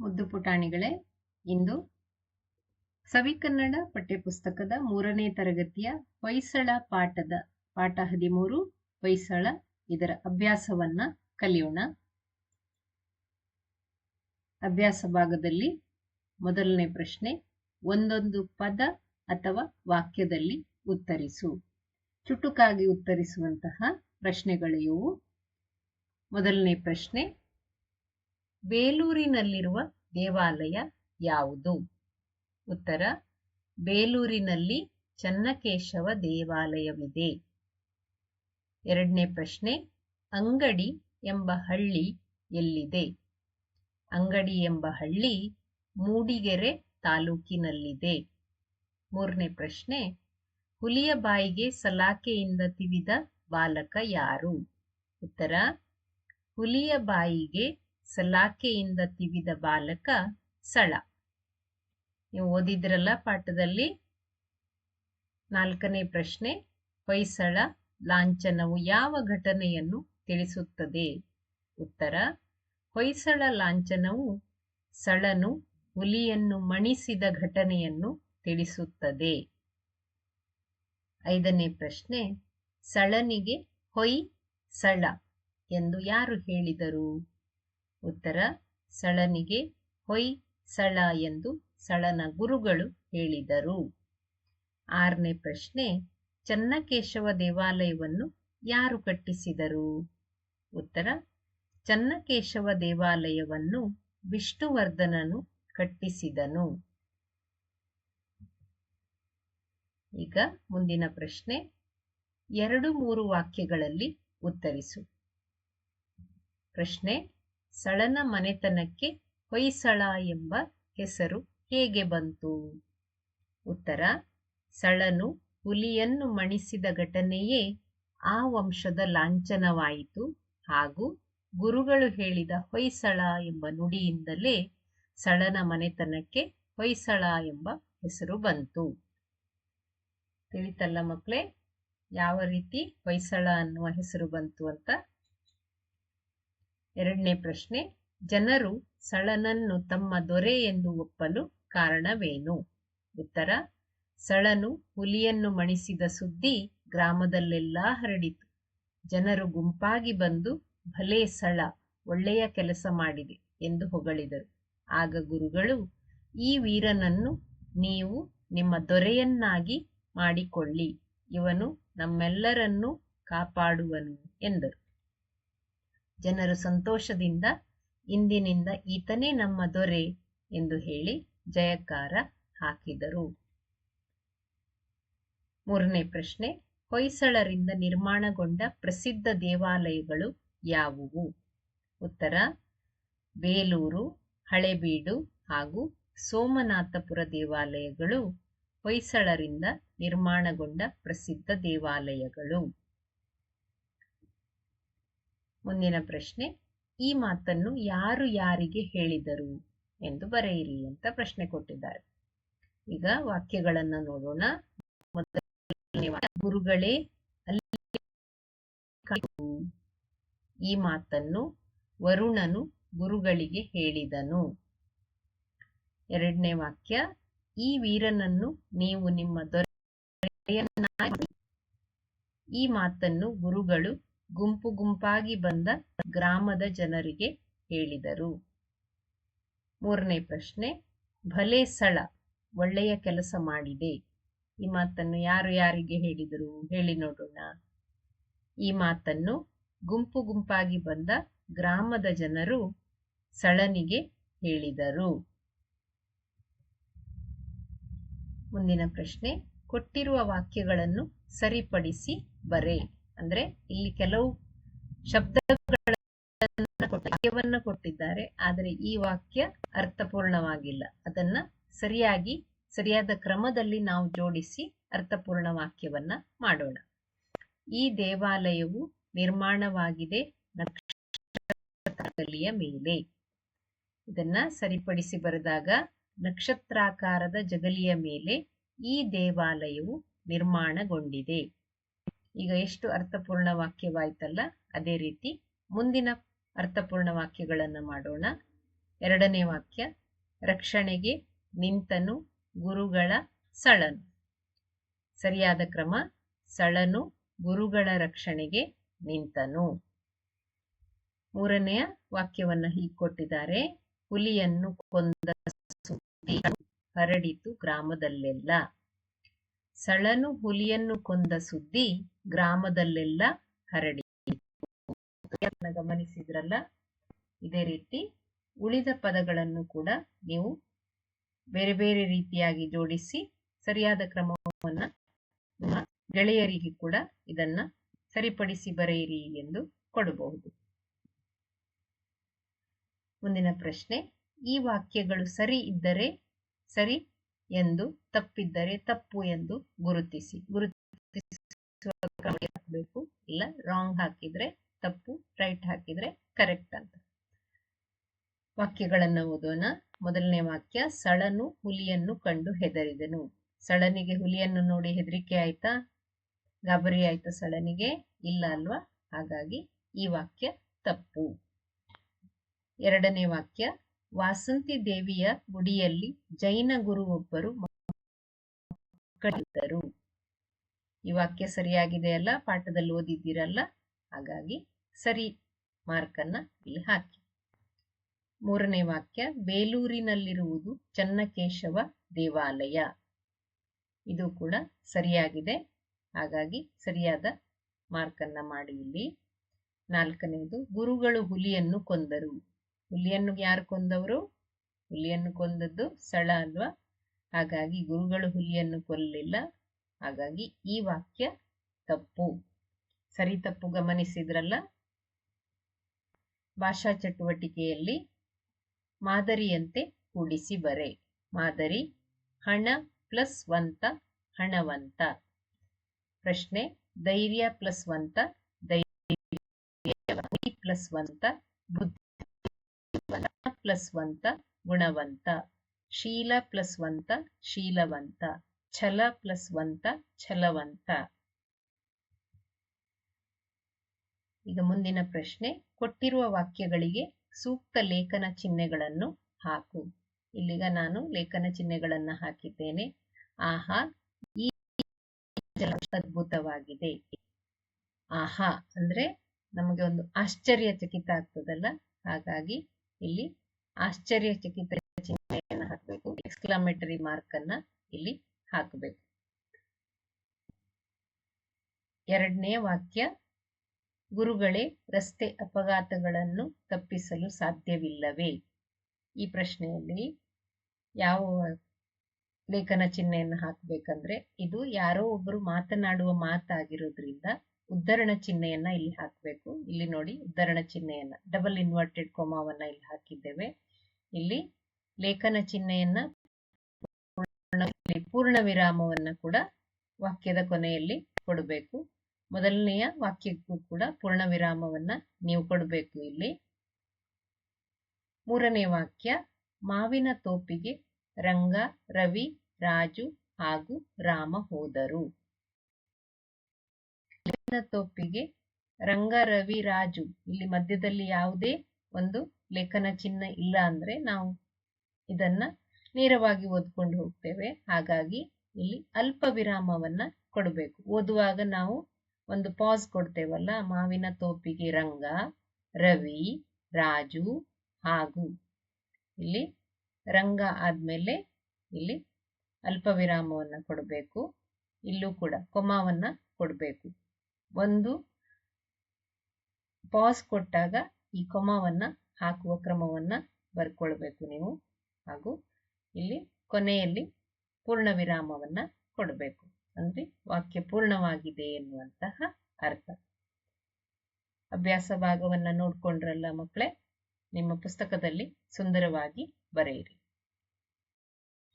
ಮುದ್ದು ಪುಟಾಣಿಗಳೇ. ಇಂದು ಸವಿಕನ್ನಡ ಪಠ್ಯಪುಸ್ತಕದ ಮೂರನೇ ತರಗತಿಯ ಹೊಯ್ಸಳ ಪಾಠದ, ಪಾಠ ಹದಿಮೂರು, ಹೊಯ್ಸಳ ಇದರ ಅಭ್ಯಾಸವನ್ನ ಕಲಿಯೋಣ. ಅಭ್ಯಾಸ ಭಾಗದಲ್ಲಿ ಮೊದಲನೇ ಪ್ರಶ್ನೆ, ಒಂದೊಂದು ಪದ ಅಥವಾ ವಾಕ್ಯದಲ್ಲಿ ಉತ್ತರಿಸು. ಚುಟುಕಾಗಿ ಉತ್ತರಿಸುವಂತಹ ಪ್ರಶ್ನೆಗಳಿವು ಮೊದಲನೇ ಪ್ರಶ್ನೆ ಬೇಲೂರಿನಲ್ಲಿರುವ ದೇವಾಲಯ ಯಾವುದು? ಉತ್ತರ, ಬೇಲೂರಿನಲ್ಲಿ ಚನ್ನಕೇಶವ ದೇವಾಲಯವಿದೆ. ಎರಡನೇ ಪ್ರಶ್ನೆ, ಅಂಗಡಿ ಎಂಬ ಹಳ್ಳಿ ಎಲ್ಲಿದೆ? ಅಂಗಡಿ ಎಂಬ ಹಳ್ಳಿ ಮೂಡಿಗೆರೆ ತಾಲೂಕಿನಲ್ಲಿದೆ. ಮೂರನೇ ಪ್ರಶ್ನೆ ಹುಲಿಯ ಬಾಯಿಗೆ ಸಲಾಕೆಯಿಂದ ತಿವಿದ ಬಾಲಕ ಯಾರು? ಉತ್ತರ ಹುಲಿಯ ಬಾಯಿಗೆ ಸಲಾಕೆಯಿಂದ ತಿವಿದ ಬಾಲಕ ಸಳ. ನೀವು ಓದಿದ್ರಲ್ಲ ಪಾಠದಲ್ಲಿ? ನಾಲ್ಕನೇ ಪ್ರಶ್ನೆ, ಹೊಯ್ಸಳ ಲಾಂಛನವು ಯಾವ ಘಟನೆಯನ್ನು ತಿಳಿಸುತ್ತದೆ? ಉತ್ತರ, ಹೊಯ್ಸಳ ಲಾಂಛನವು ಸಳನು ಹುಲಿಯನ್ನು ಮಣಿಸಿದ ಘಟನೆಯನ್ನು ತಿಳಿಸುತ್ತದೆ. ಐದನೇ ಪ್ರಶ್ನೆ, ಸಳನಿಗೆ ಹೊಯ್ ಸಳ ಎಂದು ಯಾರು ಹೇಳಿದರು? ಉತ್ತರ, ಸಳನಿಗೆ ಹೊಯ್ ಸಳ ಎಂದು ಸಳನ ಗುರುಗಳು ಹೇಳಿದರು. ಆರನೇ ಪ್ರಶ್ನೆ, ಚನ್ನಕೇಶವ ದೇವಾಲಯವನ್ನು ಯಾರು ಕಟ್ಟಿಸಿದರು? ಉತ್ತರ, ಚನ್ನಕೇಶವ ದೇವಾಲಯವನ್ನು ವಿಷ್ಣುವರ್ಧನನು ಕಟ್ಟಿಸಿದನು. ಈಗ ಮುಂದಿನ ಪ್ರಶ್ನೆ, ಎರಡು ಮೂರು ವಾಕ್ಯಗಳಲ್ಲಿ ಉತ್ತರಿಸು. ಪ್ರಶ್ನೆ ಸಳನ ಮನೆತನಕ್ಕೆ ಹೊಯ್ಸಳ ಎಂಬ ಹೆಸರು ಹೇಗೆ ಬಂತು? ಉತ್ತರ, ಸಳನು ಹುಲಿಯನ್ನು ಮಣಿಸಿದ ಘಟನೆಯೇ ಆ ವಂಶದ ಲಾಂಛನವಾಯಿತು ಹಾಗೂ ಗುರುಗಳು ಹೇಳಿದ ಹೊಯ್ಸಳ ಎಂಬ ನುಡಿಯಿಂದಲೇ ಸಳನ ಮನೆತನಕ್ಕೆ ಹೊಯ್ಸಳ ಎಂಬ ಹೆಸರು ಬಂತು. ತಿಳಿತಲ್ಲ ಮಕ್ಕಳೇ, ಯಾವ ರೀತಿ ಹೊಯ್ಸಳ ಅನ್ನುವ ಹೆಸರು ಬಂತು ಅಂತ ಎರಡನೇ ಪ್ರಶ್ನೆ, ಜನರು ಸಳನನ್ನು ತಮ್ಮ ದೊರೆ ಎಂದು ಒಪ್ಪಲು ಕಾರಣವೇನು? ಉತ್ತರ, ಸಳನು ಹುಲಿಯನ್ನು ಮಣಿಸಿದ ಸುದ್ದಿ ಗ್ರಾಮದಲ್ಲೆಲ್ಲ ಹರಡಿತು. ಜನರು ಗುಂಪಾಗಿ ಬಂದು, ಭಲೇ ಸಳ, ಒಳ್ಳೆಯ ಕೆಲಸ ಮಾಡಿದೆ ಎಂದು ಹೊಗಳಿದರು. ಆಗ ಗುರುಗಳು, ಈ ವೀರನನ್ನು ನೀವು ನಿಮ್ಮ ದೊರೆಯನ್ನಾಗಿ ಮಾಡಿಕೊಳ್ಳಿ, ಇವನು ನಮ್ಮೆಲ್ಲರನ್ನೂ ಕಾಪಾಡುವನು ಎಂದರು. ಜನರು ಸಂತೋಷದಿಂದ ಇಂದಿನಿಂದ ಈತನೇ ನಮ್ಮ ದೊರೆ ಎಂದು ಹೇಳಿ ಜಯಕಾರ ಹಾಕಿದರು. ಮೂರನೇ ಪ್ರಶ್ನೆ, ಹೊಯ್ಸಳರಿಂದ ನಿರ್ಮಾಣಗೊಂಡ ಪ್ರಸಿದ್ಧ ದೇವಾಲಯಗಳು ಯಾವುವು? ಉತ್ತರ, ಬೇಲೂರು, ಹಳೆಬೀಡು ಹಾಗೂ ಸೋಮನಾಥಪುರ ದೇವಾಲಯಗಳು ಹೊಯ್ಸಳರಿಂದ ನಿರ್ಮಾಣಗೊಂಡ ಪ್ರಸಿದ್ಧ ದೇವಾಲಯಗಳು. ಮುಂದಿನ ಪ್ರಶ್ನೆ, ಈ ಮಾತನ್ನು ಯಾರು ಯಾರಿಗೆ ಹೇಳಿದರು ಎಂದು ಬರೆಯಿರಿ ಅಂತ ಪ್ರಶ್ನೆ ಕೊಟ್ಟಿದ್ದಾರೆ. ಈಗ ವಾಕ್ಯಗಳನ್ನ ನೋಡೋಣ. ಗುರುಗಳೇ ಈ ಮಾತನ್ನು ವರುಣನು ಗುರುಗಳಿಗೆ ಹೇಳಿದನು. ಎರಡನೇ ವಾಕ್ಯ, ಈ ವೀರನನ್ನು ನೀವು ನಿಮ್ಮ ದೊರೆ ಈ ಮಾತನ್ನು ಗುರುಗಳು ಗುಂಪು ಗುಂಪಾಗಿ ಬಂದ ಗ್ರಾಮದ ಜನರಿಗೆ ಹೇಳಿದರು. ಮೂರನೇ ಪ್ರಶ್ನೆ, ಭಲೆ ಸಳ ಒಳ್ಳೆಯ ಕೆಲಸ ಮಾಡಿದೆ. ಈ ಮಾತನ್ನು ಯಾರು ಯಾರಿಗೆ ಹೇಳಿದರು? ಹೇಳಿ ನೋಡೋಣ. ಈ ಮಾತನ್ನು ಗುಂಪು ಗುಂಪಾಗಿ ಬಂದ ಗ್ರಾಮದ ಜನರು ಸಳನಿಗೆ ಹೇಳಿದರು. ಮುಂದಿನ ಪ್ರಶ್ನೆ, ಕೊಟ್ಟಿರುವ ವಾಕ್ಯಗಳನ್ನು ಸರಿಪಡಿಸಿ ಬರೆ. ಅಂದ್ರೆ ಇಲ್ಲಿ ಕೆಲವು ಶಬ್ದಗಳ ವಾಕ್ಯವನ್ನ ಕೊಟ್ಟಿದ್ದಾರೆ, ಆದರೆ ಈ ವಾಕ್ಯ ಅರ್ಥಪೂರ್ಣವಾಗಿಲ್ಲ. ಅದನ್ನ ಸರಿಯಾಗಿ, ಸರಿಯಾದ ಕ್ರಮದಲ್ಲಿ ನಾವು ಜೋಡಿಸಿ ಅರ್ಥಪೂರ್ಣ ವಾಕ್ಯವನ್ನ ಮಾಡೋಣ. ಈ ದೇವಾಲಯವು ನಿರ್ಮಾಣವಾಗಿದೆ ನಕ್ಷತ್ರದಲ್ಲಿಯ ಮೇಲೆ. ಇದನ್ನ ಸರಿಪಡಿಸಿ ಬರೆದಾಗ ನಕ್ಷತ್ರಾಕಾರದ ಜಗಲಿಯ ಮೇಲೆ ಈ ದೇವಾಲಯವು ನಿರ್ಮಾಣಗೊಂಡಿದೆ. ಈಗ ಎಷ್ಟು ಅರ್ಥಪೂರ್ಣ ವಾಕ್ಯವಾಯ್ತಲ್ಲ, ಅದೇ ರೀತಿ ಮುಂದಿನ ಅರ್ಥಪೂರ್ಣ ವಾಕ್ಯಗಳನ್ನ ಮಾಡೋಣ. ಎರಡನೇ ವಾಕ್ಯ, ರಕ್ಷಣೆಗೆ ನಿಂತನು ಗುರುಗಳ ಸಳನು. ಸರಿಯಾದ ಕ್ರಮ, ಸಳನು ಗುರುಗಳ ರಕ್ಷಣೆಗೆ ನಿಂತನು. ಮೂರನೆಯ ವಾಕ್ಯವನ್ನ ಹೀಗೆ ಕೊಟ್ಟಿದ್ದಾರೆ, ಹುಲಿಯನ್ನು ಕೊಂದ ಹರಡಿತು ಗ್ರಾಮದಲ್ಲೆಲ್ಲ. ಸಳನು ಹುಲಿಯನ್ನು ಕೊಂದ ಸುದ್ದಿ ಗ್ರಾಮದಲ್ಲೆಲ್ಲ ಹರಡಿ. ಗಮನಿಸಿದ್ರಲ್ಲ? ಇದೇ ರೀತಿ ಉಳಿದ ಪದಗಳನ್ನು ಕೂಡ ನೀವು ಬೇರೆ ಬೇರೆ ರೀತಿಯಾಗಿ ಜೋಡಿಸಿ ಸರಿಯಾದ ಕ್ರಮವನ್ನ ಗೆಳೆಯರಿಗೆ ಕೂಡ ಇದನ್ನ ಸರಿಪಡಿಸಿ ಬರೆಯಿರಿ ಎಂದು ಕೊಡಬಹುದು. ಮುಂದಿನ ಪ್ರಶ್ನೆ, ಈ ವಾಕ್ಯಗಳು ಸರಿ ಇದ್ದರೆ ಸರಿ ಎಂದು ತಪ್ಪಿದ್ದರೆ ತಪ್ಪು ಎಂದು ಗುರುತಿಸಿ. ಗುರುತಿಸುವ ಹಾಕಬೇಕು. ಇಲ್ಲ ರಾಂಗ್ ಹಾಕಿದ್ರೆ ತಪ್ಪು ರೈಟ್ ಹಾಕಿದ್ರೆ ಕರೆಕ್ಟ್ ಅಂತ. ವಾಕ್ಯಗಳನ್ನು ಓದೋಣ. ಮೊದಲನೇ ವಾಕ್ಯ, ಸಳನು ಹುಲಿಯನ್ನು ಕಂಡು ಹೆದರಿದನು. ಸಳನಿಗೆ ಹುಲಿಯನ್ನು ನೋಡಿ ಹೆದರಿಕೆ ಆಯ್ತಾ? ಗಾಬರಿ ಆಯ್ತಾ ಸಳನಿಗೆ? ಇಲ್ಲ ಅಲ್ವಾ? ಹಾಗಾಗಿ ಈ ವಾಕ್ಯ ತಪ್ಪು. ಎರಡನೇ ವಾಕ್ಯ ವಾಸಂತಿ ದೇವಿಯ ಗುಡಿಯಲ್ಲಿ ಜೈನ ಗುರು ಒಬ್ಬರು ಮಕ್ಕಳಿದ್ದರು ಈ ವಾಕ್ಯ ಸರಿಯಾಗಿದೆ ಅಲ್ಲ? ಪಾಠದಲ್ಲಿ ಓದಿದ್ದೀರಲ್ಲ? ಹಾಗಾಗಿ ಸರಿ ಮಾರ್ಕ್ ಅನ್ನ ಇಲ್ಲಿ ಹಾಕಿ. ಮೂರನೇ ವಾಕ್ಯ, ಬೇಲೂರಿನಲ್ಲಿರುವುದು ಚನ್ನಕೇಶವ ದೇವಾಲಯ ಇದು ಕೂಡ ಸರಿಯಾಗಿದೆ. ಹಾಗಾಗಿ ಸರಿಯಾದ ಮಾರ್ಕನ್ನ ಮಾಡಿ ಇಲ್ಲಿ. ನಾಲ್ಕನೆಯದು ಗುರುಗಳು ಹುಲಿಯನ್ನು ಕೊಂದರು ಹುಲಿಯನ್ನು ಯಾರು ಕೊಂದವರು? ಹುಲಿಯನ್ನು ಕೊಂದದ್ದು ಸಳ ಅಲ್ವಾ? ಹಾಗಾಗಿ ಗುರುಗಳು ಹುಲಿಯನ್ನು ಕೊಲ್ಲಿಲ್ಲ. ಹಾಗಾಗಿ ಈ ವಾಕ್ಯ ತಪ್ಪು. ಸರಿ ತಪ್ಪು ಗಮನಿಸಿದ್ರಲ್ಲ? ಭಾಷಾ ಚಟುವಟಿಕೆಯಲ್ಲಿ ಮಾದರಿಯಂತೆ ಕೂಡಿಸಿ ಬರೆ. ಮಾದರಿ, ಹಣ ಪ್ಲಸ್ ವಂತ, ಹಣವಂತ. ಪ್ರಶ್ನೆ, ಧೈರ್ಯ ಪ್ಲಸ್ ವಂತ, ಧೈರ್ಯ ಪ್ಲಸ್ ವಂತ, ಬುದ್ಧಿ ಪ್ಲಸ್ ವಂತ ಗುಣವಂತ. ಶೀಲ ಪ್ಲಸ್ ವಂತ ಶೀಲವಂತ. ಛಲ ಪ್ಲಸ್ ವಂತ ಛಲವಂತ. ಈಗ ಮುಂದಿನ ಪ್ರಶ್ನೆ, ಕೊಟ್ಟಿರುವ ವಾಕ್ಯಗಳಿಗೆ ಸೂಕ್ತ ಲೇಖನ ಚಿಹ್ನೆಗಳನ್ನು ಹಾಕು. ಇಲ್ಲಿಗ ನಾನು ಲೇಖನ ಚಿಹ್ನೆಗಳನ್ನ ಹಾಕಿದ್ದೇನೆ. ಆಹಾ, ಈ ಅದ್ಭುತವಾಗಿದೆ. ಆಹಾ ಅಂದ್ರೆ ನಮಗೆ ಒಂದು ಆಶ್ಚರ್ಯಚಕಿತ ಆಗ್ತದಲ್ಲ? ಹಾಗಾಗಿ ಇಲ್ಲಿ ಆಶ್ಚರ್ಯಚಕಿತ ಚಿಹ್ನೆಯನ್ನು ಹಾಕಬೇಕು. ಎಕ್ಸ್ಕ್ಲಾಮೇಟರಿ ಮಾರ್ಕ್ ಅನ್ನ ಇಲ್ಲಿ ಹಾಕಬೇಕು. ಎರಡನೇ ವಾಕ್ಯ, ಗುರುಗಳೇ, ರಸ್ತೆ ಅಪಘಾತಗಳನ್ನು ತಪ್ಪಿಸಲು ಸಾಧ್ಯವಿಲ್ಲವೇ? ಈ ಪ್ರಶ್ನೆಯಲ್ಲಿ ಯಾವ ಲೇಖನ ಚಿಹ್ನೆಯನ್ನು ಹಾಕಬೇಕಂದ್ರೆ, ಇದು ಯಾರೋ ಒಬ್ಬರು ಮಾತನಾಡುವ ಮಾತಾಗಿರೋದ್ರಿಂದ ಉದ್ಧರಣ ಚಿಹ್ನೆಯನ್ನ ಇಲ್ಲಿ ಹಾಕಬೇಕು. ಇಲ್ಲಿ ನೋಡಿ ಉದ್ಧರಣ ಚಿಹ್ನೆಯನ್ನ ಡಬಲ್ ಇನ್ವರ್ಟೆಡ್ ಕೊಮಾವನ್ನ ಇಲ್ಲಿ ಹಾಕಿದ್ದೇವೆ. ಇಲ್ಲಿ ಲೇಖನ ಚಿಹ್ನೆಯನ್ನ ಪೂರ್ಣ ವಿರಾಮವನ್ನ ಕೂಡ ವಾಕ್ಯದ ಕೊನೆಯಲ್ಲಿ ಕೊಡಬೇಕು. ಮೊದಲನೆಯ ವಾಕ್ಯಕ್ಕೂ ಕೂಡ ಪೂರ್ಣ ವಿರಾಮವನ್ನ ನೀವು ಕೊಡಬೇಕು ಇಲ್ಲಿ. ಮೂರನೇ ವಾಕ್ಯ, ಮಾವಿನ ತೋಪಿಗೆ ರಂಗ, ರವಿ, ರಾಜು ಹಾಗೂ ರಾಮ ಹೋದರು. ಮಾವಿನ ತೋಪಿಗೆ ರಂಗ ರವಿ ರಾಜು. ಇಲ್ಲಿ ಮಧ್ಯದಲ್ಲಿ ಯಾವುದೇ ಒಂದು ಲೇಖನ ಚಿಹ್ನೆ ಇಲ್ಲ ಅಂದ್ರೆ ನಾವು ಇದನ್ನ ನೇರವಾಗಿ ಓದ್ಕೊಂಡು ಹೋಗ್ತೇವೆ. ಹಾಗಾಗಿ ಇಲ್ಲಿ ಅಲ್ಪ ವಿರಾಮವನ್ನ ಕೊಡಬೇಕು. ಓದುವಾಗ ನಾವು ಒಂದು ಪಾಸ್ ಕೊಡ್ತೇವಲ್ಲ, ಮಾವಿನ ತೋಪಿಗೆ ರಂಗ, ರವಿ, ರಾಜು ಹಾಗೂ ಇಲ್ಲಿ ರಂಗ ಆದ್ಮೇಲೆ ಇಲ್ಲಿ ಅಲ್ಪ ವಿರಾಮವನ್ನ ಕೊಡಬೇಕು. ಇಲ್ಲೂ ಕೂಡ ಕೊಮಾವನ್ನ ಕೊಡಬೇಕು. ಒಂದು ಪಾಸ್ ಕೊಟ್ಟಾಗ ಈ ಕೊಮಾವನ್ನ ಹಾಕುವ ಕ್ರಮವನ್ನ ಬರ್ಕೊಳ್ಬೇಕು ನೀವು. ಹಾಗೂ ಇಲ್ಲಿ ಕೊನೆಯಲ್ಲಿ ಪೂರ್ಣ ವಿರಾಮವನ್ನ ಕೊಡಬೇಕು. ಅಂದ್ರೆ ವಾಕ್ಯ ಪೂರ್ಣವಾಗಿದೆ ಎನ್ನುವಂತಹ ಅರ್ಥ. ಅಭ್ಯಾಸ ಭಾಗವನ್ನ ನೋಡ್ಕೊಂಡ್ರಲ್ಲ ಮಕ್ಕಳೇ, ನಿಮ್ಮ ಪುಸ್ತಕದಲ್ಲಿ ಸುಂದರವಾಗಿ ಬರೆಯಿರಿ.